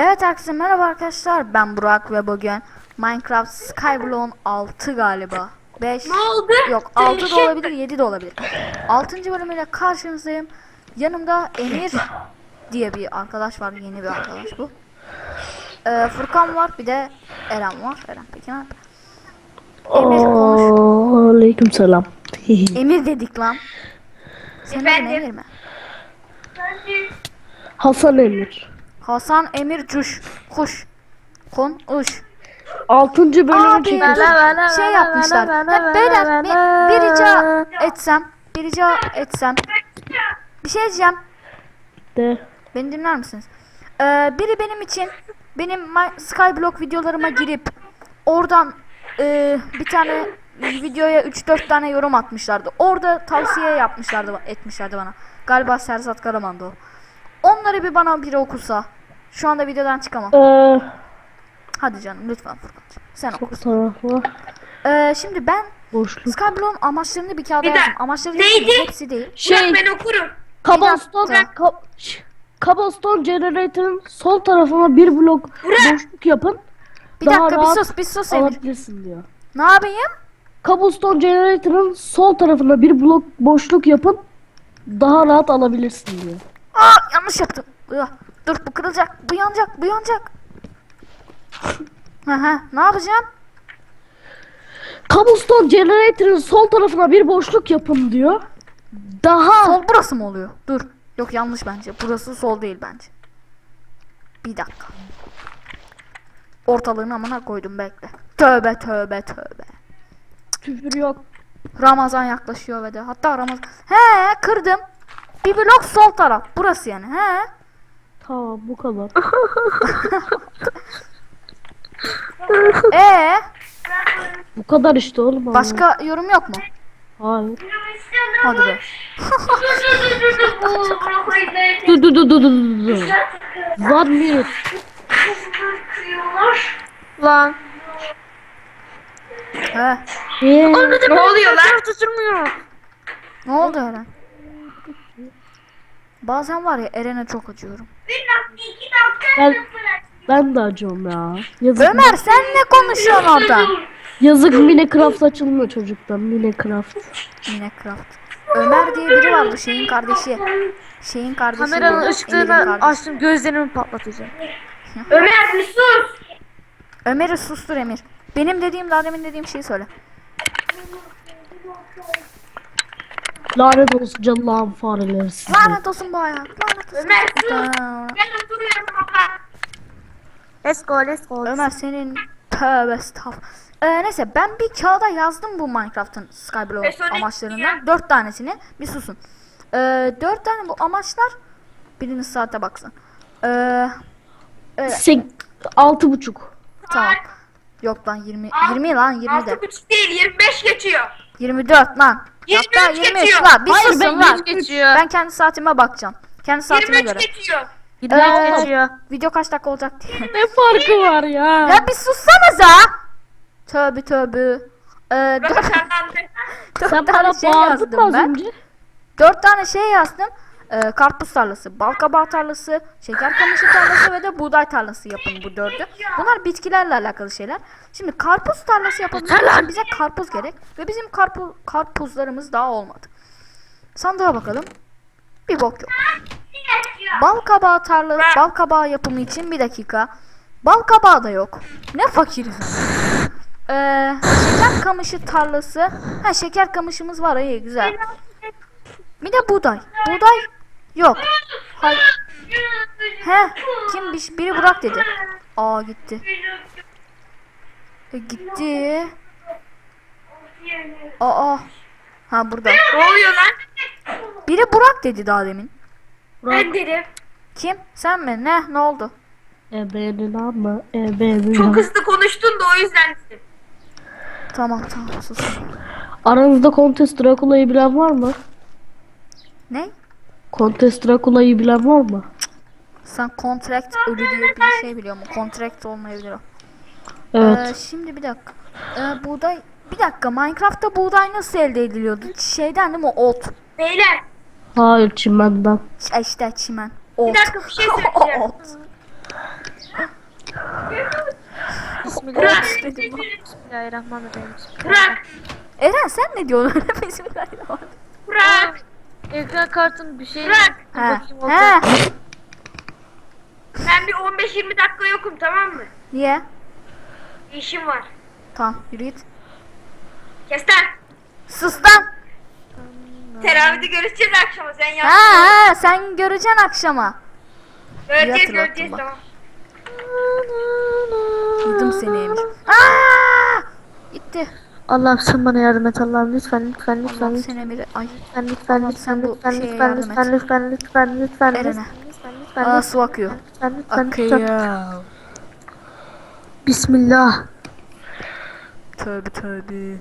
Evet herkese merhaba arkadaşlar. Ben Burak ve bugün Minecraft Skyblock'un 6 galiba. 5 Ne oldu? Yok 6 da olabilir 7 de olabilir. 6. bölümüyle karşınızdayım. Yanımda Emir diye bir arkadaş var. Yeni bir arkadaş bu. Ee, Furkan var bir de Eren var. Eren peki ne yapıyor? Emir konuş. Aleyküm selam. Emir dedik lan. Efendim? Emir mi? Hasan Emir. Hasan Emir Cuş. Kuş. Kon uş. Altıncı bölümü Abi şey yapmışlar. Ha, beyler bir, bir rica etsem, bir rica etsem. Bir şey diyeceğim. De. Beni dinler misiniz? Ee, biri benim için benim Skyblock videolarıma girip oradan e, bir tane videoya 3-4 tane yorum atmışlardı. Orada tavsiye yapmışlardı etmişlerdi bana. Galiba Serzat Karaman'dı o. Onları bir bana biri okusa. Şu anda videodan çıkamam. Ee, Hadi canım lütfen Furkan. Sen oku. çok taraflı. Ee, şimdi ben Boşluk. Skyblock'un amaçlarını bir kağıda Bir de- yazdım. Amaçları Neydi? hepsi, değil. Şey, Burak ben okurum. Cobblestone, dakika. ka- Cobblestone Generator'ın sol tarafına bir blok Burak. boşluk yapın. Bir Daha dakika bir sus bir sus Emir. Alabilirsin diyor. Ne yapayım? Cobblestone Generator'ın sol tarafına bir blok boşluk yapın. Daha rahat alabilirsin diyor. Aa yanlış yaptım. Ugh, Dur bu kırılacak. Bu yanacak. Bu yanacak. Hı. Ne yapacağım? Cobblestone Generator'ın sol tarafına bir boşluk yapın diyor. Daha Sol burası mı oluyor? Dur. Yok yanlış bence. Burası sol değil bence. Bir dakika. Ortalığını amına koydum bekle. Tövbe tövbe tövbe. küfür yok. Ramazan yaklaşıyor ve de hatta Ramazan. He kırdım. Bir blok sol taraf. Burası yani. He. Tamam bu kadar. Ee bu kadar işte oğlum. başka yorum yok mu? Hayır. Hadi be. Dur dur dur dur dur dur. One minute. Lan. He. Yeah. Ne oluyor lan? Ne oldu Eren? Bazen var ya Eren'e çok acıyorum. Ben, ben de acıyorum ya. Yazık, Ömer sen ne konuşuyorsun orada? yazık Minecraft açılmıyor çocuktan. Minecraft. Minecraft. Ömer diye biri vardı şeyin kardeşi. Şeyin kardeşi. Kameranın ışıklarını açtım gözlerimi patlatacağım. Ömer bir sus. Ömer'i sustur Emir. Benim dediğim daha demin dediğim şeyi söyle. Lanet olsun canlağın fareleri size. Lanet olsun bu hayat. Lanet olsun. Ömer sus. Ben oturuyorum baba. Let's go let's go. Ömer senin tövbe estağfurullah. Ee, neyse ben bir kağıda yazdım bu Minecraft'ın Skyblock amaçlarından. ya. Dört tanesini. Bir susun. Ee, dört tane bu amaçlar. Biriniz saate baksın. Ee, evet, Sek, altı buçuk. tamam. Yok lan 20 20 lan 20 de. Altı buçuk değil 25 geçiyor. 24 lan. 23 Hatta 23 geçiyor. lan. Bir Hayır, susun ben lan. 23 geçiyor. Ben kendi saatime bakacağım. Kendi saatime 23 göre. geçiyor. 25 Ee, geçiyor. Video kaç dakika olacak diye. Ne farkı var ya? ya bir sussanıza. Tövbe tövbe. Ee, dört, aşağılandı. dört Sen tane bana şey bağırdın yazdım mı az ben. önce? Dört tane şey yazdım. Ee, karpuz tarlası, balkabağı tarlası, şeker kamışı tarlası ve de buğday tarlası yapın bu dördü. Bunlar bitkilerle alakalı şeyler. Şimdi karpuz tarlası yapabilmek için bize karpuz gerek ve bizim karpuz karpuzlarımız daha olmadı. Sandığa bakalım. Bir bok yok. Balkabağı tarla, balkabağı yapımı için bir dakika. Balkabağı da yok. Ne fakiriz. Ee, şeker kamışı tarlası. Ha şeker kamışımız var iyi güzel. Bir de buğday. Buğday yok. Hayır. He kim bir, biri bırak dedi. Aa gitti. E, gitti. Aa. Ha burada. Ne oluyor lan? Biri Burak dedi daha demin. Ben dedim. Kim? Sen mi? Ne? Ne oldu? Ebenin ama ebenin Çok hızlı konuştun da o yüzden dedim. Tamam tamam sus. Aranızda Contest Dracula'yı bilen var mı? Ne? Contest Dracula'yı bilen var mı? Sen contract ölü diye bir şey biliyor musun? Contract olmayabilir o. Evet. Ee, şimdi bir dakika. Ee, buğday bir dakika Minecraft'ta buğday nasıl elde ediliyordu? Şeyden değil mi? Ot. Beyler Hayır çimenden. Ç- işte çimen. Ot. bir dakika bir şey söyleyeceğim. Ot. Bismillahirrahmanirrahim. Bismillahirrahmanirrahim. Bırak. Eren sen ne diyorsun bismillahirrahmanirrahim. Bırak. Ekran kartın bir şey. Bırak. Bakayım. Ben bir 15-20 dakika yokum tamam mı? Niye? İşim var. Tamam yürü git. Kes lan. Sus lan. Teravide görüşeceğiz akşama sen yap. Ha ha sen göreceksin akşama. Göreceğiz hatırlattın göreceğiz bak. tamam. Yedim seni Emir. Aa! Gitti. Allah'ım sen bana yardım et Allah'ım lütfen lütfen lütfen lütfen seni Emir. Ay. lütfen lütfen lütfen lütfen lütfen lütfen lütfen lütfen lütfen Eren'e. lütfen lütfen lütfen Aa lütfen su akıyor. lütfen lütfen lütfen Akıyor. Bismillah Tövbe tövbe.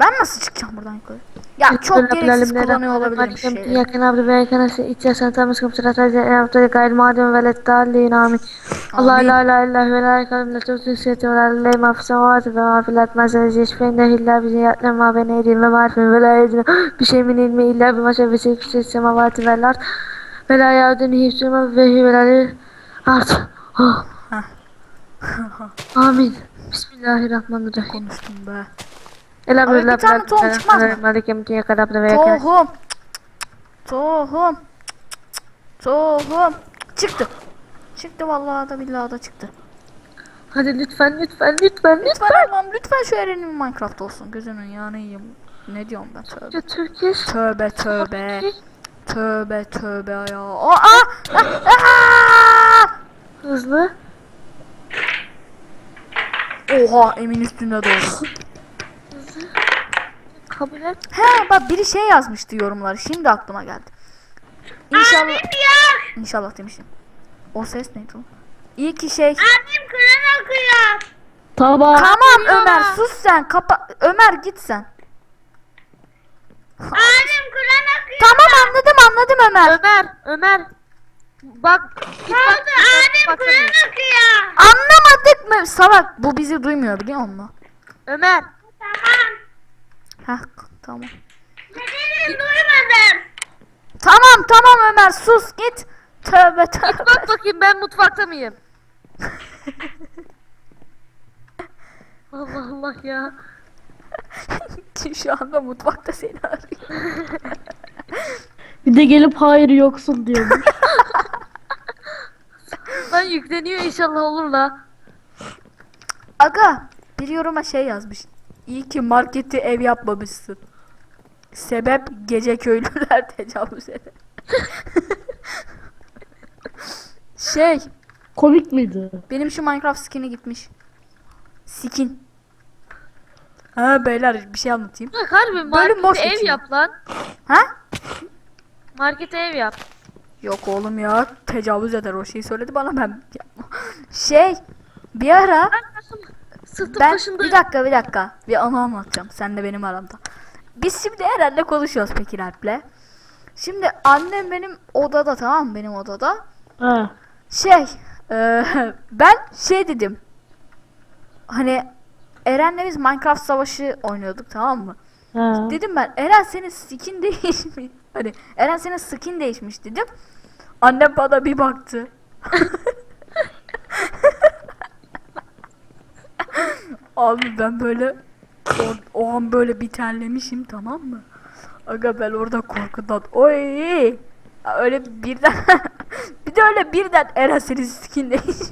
Ben nasıl çıkacağım buradan yukarı? Ya çok gereksiz kullanıyor. Yakın abdi ve yakın içersen tamız kapı sıra tazı yaptı gayrı madem ve lettallin amin. Allah la ilahe illallah ve la ilahe illallah ve siyeti ve la ilahe ma fi semavati ve ma fil ardi ma zeyşfeyn de illa bizi ya'lem ma bene edim ve ma arfin ve la yedin bir şey min ilmi illa bima şefisi fi semavati ve ard ve la ya'dun hifsuma ve hi ve la art. Amin. Bismillahirrahmanirrahim. Konuştum be. Elhamdülillah. bir tane tohum çıkmaz mı? Malikim diye ve yakın. Tohum. Tohum. Tohum. Çıktı. Çıktı vallahi da billahi da çıktı. Hadi lütfen lütfen lütfen lütfen. Lütfen Allah'ım lütfen şu Eren'in Minecraft olsun. Gözünün yanı yiyeyim. Ne diyorum ben tövbe. Türkiye. Tövbe tövbe. Tövbe tövbe ya. Aa! Aa! Hızlı. Oha Emin üstünde doğdu. Kabul et. He bak biri şey yazmıştı yorumları. Şimdi aklıma geldi. İnşallah İnşallah demişim. O ses neydi o? İyi ki şey. Abim Kur'an okuyor. Tamam. Tamam Ömer sus sen. Kapa Ömer git sen. Abim Kur'an okuyor. Tamam anladım anladım Ömer. Ömer, Ömer. Bak. Git Ne bak. oldu? Abim Kur'an okuyor. Anlamadık mı? Salak bu bizi duymuyor biliyor musun? Ömer. Tamam. Heh tamam. Dedin duymadım. Tamam tamam Ömer sus git. Tövbe tövbe. Bak bakayım ben mutfakta mıyım? Allah Allah ya. Şu anda mutfakta seni arıyor. Bir de gelip hayır yoksun diyormuş. Lan yükleniyor inşallah olur la. Aga bir yoruma şey yazmış. İyi ki marketi ev yapmamışsın. Sebep gece köylüler tecavüz eder. şey Komik miydi? benim şu Minecraft skin'i gitmiş. Skin. Ha beyler bir şey anlatayım. Bak harbi boş markete ev geçiyor. yap lan. Ha? Markete ev yap. Yok oğlum ya tecavüz eder o şeyi söyledi bana ben yapma. Şey bir ara Sırtım ben başında. bir dakika bir dakika bir anı anlatacağım sen de benim aramda. Biz şimdi Eren'le konuşuyoruz peki Alp'le. Şimdi annem benim odada tamam mı benim odada. Ha. Şey eee, ben şey dedim. Hani Eren'le biz Minecraft savaşı oynuyorduk tamam mı? Ha. Dedim ben Eren senin skin değişmiş. Hani Eren senin skin değişmiş dedim. Annem bana bir baktı. Abi ben böyle o, o an böyle bir terlemişim tamam mı? Aga ben orada korkudan oy öyle birden bir de öyle birden Eren senin skin değişmiş.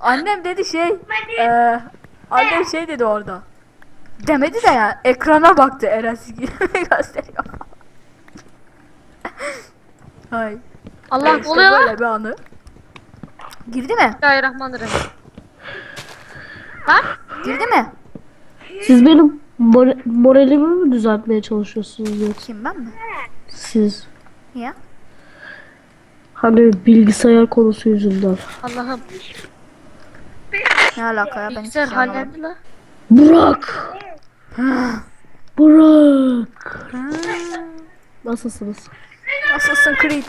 Annem dedi şey eee annem şey dedi orada. Demedi de ya ekrana baktı Eren skin'i gösteriyor. Hay. Allah işte oluyor lan. böyle bir anı. Girdi mi? Bismillahirrahmanirrahim. Lan. Girdi mi? Siz benim mor- moralimi mi düzeltmeye çalışıyorsunuz yoksa Kim ben mi? siz? Niye? Hani bilgisayar konusu yüzünden. Allah'ım. Ne alaka ya ben hiç Bilgisayar şey anlamadım. hallendi la. Burak! Burak! Nasılsınız? Nasılsın Creed?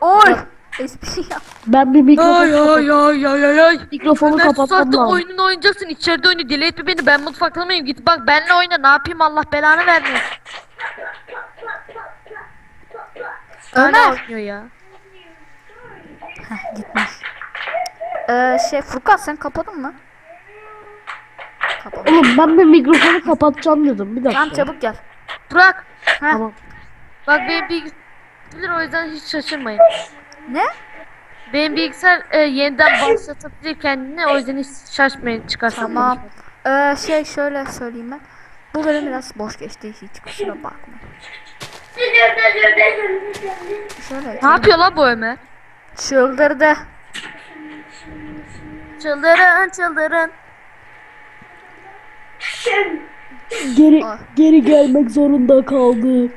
Oy! Espri yap. Ben bir mikrofon Ay ay ay ay ay ay. mikrofonu Ben kapatmam lazım. oyununu oynayacaksın içeride oyunu deli etme beni ben mutfakta mıyım git bak benle oyna ne yapayım Allah belanı vermesin. Hala Ömer. oynuyor ya. Gitmiş. Ee, şey Furkan sen kapadın mı? Kapadım. Oğlum ben bir mikrofonu kapatacağım dedim. Bir dakika. Tamam çabuk gel. Burak Ha. Tamam. bak benim bilgisayar bilir o yüzden hiç şaşırmayın. Ne? Benim bilgisayar e, yeniden başlatabilir kendini o yüzden hiç şaşmayın çıkarsam. Tamam. Ee, şey şöyle söyleyeyim ben. Bu bölüm biraz boş geçti hiç kusura bakmayın. Şöyle. Ne yapıyor lan bu Ömer? Çıldırdı. Çıldırın çıldırın. Geri geri gelmek zorunda kaldı.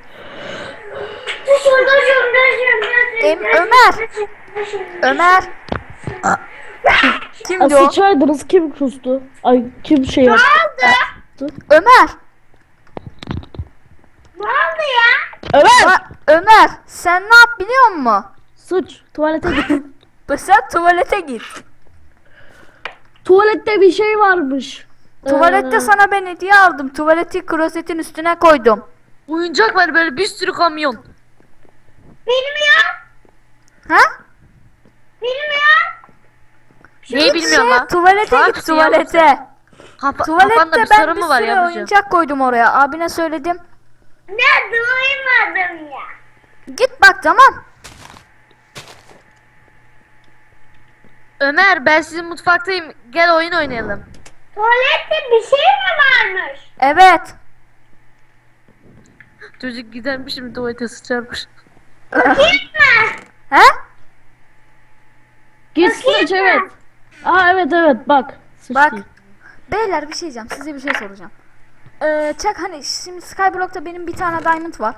Em Ömer. Ömer. Kimdi o? sıçaydınız kim kustu? Ay kim şey yaptı? Ömer. Evet. Ba- Ömer sen ne yap biliyor musun? Sıç. Tuvalete git. Sen tuvalete git. Tuvalette bir şey varmış. Tuvalette Ee, sana ben hediye aldım. Tuvaleti klozetin üstüne koydum. Oyuncak var böyle bir sürü kamyon. Ha? Neyi bilmiyorum Şey, lan. tuvalete Bak, git şey tuvalete. Kafa, Tuvalette kafanda bir ben sorun bir mu var sürü yavrucuğum? oyuncak koydum oraya. Abine söyledim. Ne duymadım ya. Git bak tamam. Ömer ben sizin mutfaktayım. Gel oyun oynayalım. Tuvalette bir şey mi varmış? Evet. Çocuk gidermiş şimdi tuvalete sıçarmış. He? Git sıç evet. Aa evet evet bak. Sıç Bak. değil. Beyler bir şey diyeceğim. Size bir şey soracağım. Ee, çak hani şimdi Skyblock'ta benim bir tane diamond var.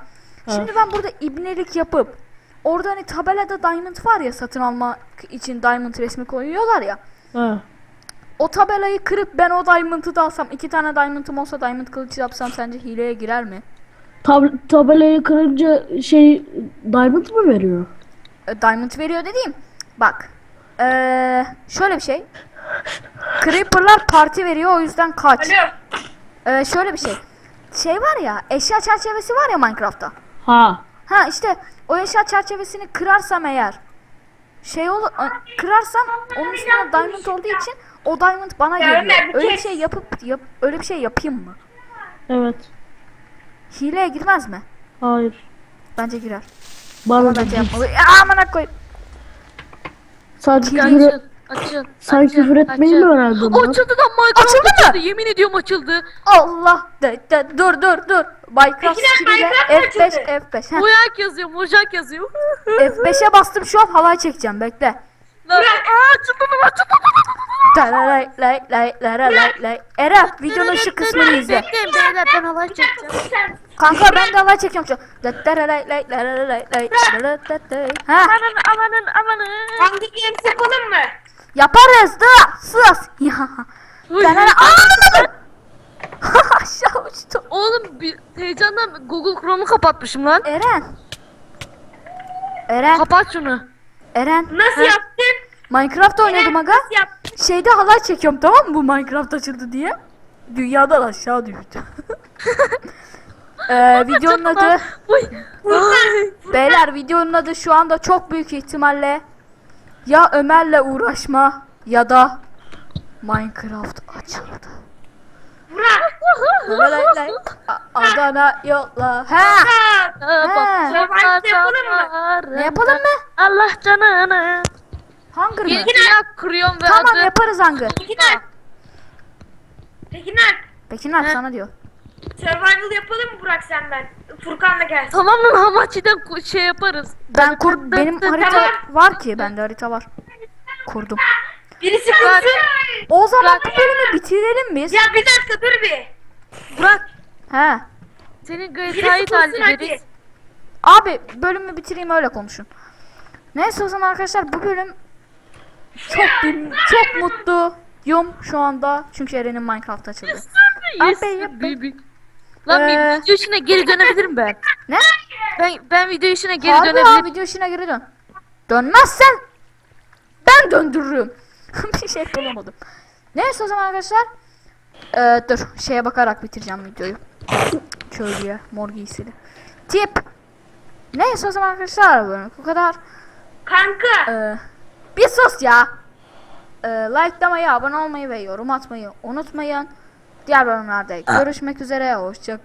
Şimdi ben burada ibnelik yapıp orada hani tabelada diamond var ya satın almak için diamond resmi koyuyorlar ya. Ha. O tabelayı kırıp ben o diamond'ı da alsam iki tane diamond'ım olsa diamond kılıç yapsam sence hileye girer mi? Tab- tabelayı kırınca şey diamond mı veriyor? E, diamond veriyor dediğim. Bak. Ee, şöyle bir şey. Creeper'lar parti veriyor o yüzden kaç. Alo. Ee, şöyle bir şey. Şey var ya eşya çerçevesi var ya Minecraft'ta. Ha. Ha işte o eşya çerçevesini kırarsam eğer şey olur kırarsam onun üstüne diamond olduğu için o diamond bana geliyor. Öyle bir şey yapıp yap, öyle bir şey yapayım mı? Evet. Hileye girmez mi? Hayır. Bence girer. Bana da yapmalı. Ya amına koyayım. Sen küfür. Açıl. sen açıl, küfür etmeyi mi öğrendin lan? Açıldı lan Minecraft Açıldı mı? açıldı. Yemin ediyorum açıldı. Allah de, de, dur dur dur. Minecraft Peki lan skill'de Minecraft F5 açıldı. F5. Heh. Mojang yazıyor. Mojang yazıyor. F5'e bastım şu an halay çekeceğim bekle. Lan, Aa, açıldı lan açıldı. Lay lay lay lay lay Eren videonun şu kısmını izle. Bekleyin beyler ben halay çekeceğim. Kanka ben de halay çekiyorum şu. Lay lay lay lay lay Ha. Amanın amanın amanın. Hangi games yapalım mı? Yaparız da. Sus. Ya. Aaa! Aşağı uçtum. Oğlum bir heyecandan Google Chrome'u kapatmışım lan. Eren. Eren. Kapat şunu. Eren. Nasıl yaptın? Minecraft oynadım aga. Nasıl yaptın? Şeyde halay çekiyorum tamam mı bu Minecraft açıldı diye. Dünyadan aşağı düştü. ee, videonun adı. Beyler videonun adı şu anda çok büyük ihtimalle ya Ömer'le uğraşma ya da Minecraft açıldı. Adana yolla. Ha. Ha. Ne yapalım mı? Allah canını. Hunger mı? dünya kuruyorum ve Tamam adı. yaparız Hunger. Peki ne? Peki ne? Peki ne yap He. sana diyor. Survival yapalım mı Burak sen ben? Furkan da gelsin. Tamam lan Hamachi'den şey yaparız. Ben kur benim harita Tamam. var ki bende harita var. Kurdum. Birisi kursun. O zaman bu bölümü bitirelim biz. Ya bir dakika dur bir. Burak He. senin gayet hallederiz. Abi bölümü bitireyim öyle konuşun. Neyse o zaman arkadaşlar bu bölüm çok çok mutluyum şu anda çünkü Eren'in Minecraft açıldı. Yes, Abi, baby. Lan Ee, video işine geri dönebilirim ben. Ne? Ben ben video işine geri ya dönebilirim. video işine geri dön. Dönmezsen ben döndürürüm. bir şey bulamadım. Neyse o zaman arkadaşlar. Ee, dur şeye bakarak bitireceğim videoyu. Köylüye mor giysili. Tip. Neyse o zaman arkadaşlar bu kadar. Kanka. Ee, bir sus ya. e, likelamayı, abone olmayı ve yorum atmayı unutmayın. Diğer bölümlerde görüşmek üzere. Hoşça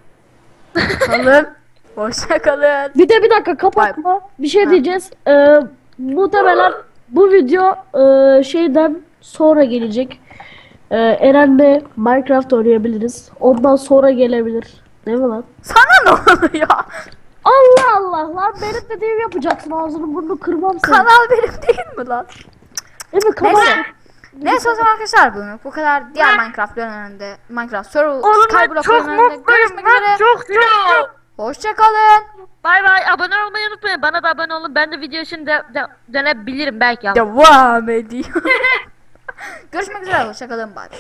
kalın. Hoşça kalın. Bir de bir dakika kapatma. Bir şey Ha. diyeceğiz. Ee, muhtemelen bu video e, şeyden sonra gelecek. Ee, Eren'le Minecraft oynayabiliriz. Ondan sonra gelebilir. Değil mi lan? Sana ne oluyor? Allah Allah lan benim dediğimi yapacaksın ağzını burnunu kırmam seni. Kanal benim değil mi lan? Mi? Kapat. Neyse. Neyse o zaman arkadaşlar bugün bu kadar. Diğer Minecraft bölümlerinde Minecraft Survival Skyblock çok bölümlerinde görüşmek üzere. Çok çok. Hoşça kalın. Bay bay. Abone olmayı unutmayın. Bana da abone olun. Ben de video için de, de dönebilirim belki. Devam ediyor. görüşmek üzere. Hoşça kalın. Bye.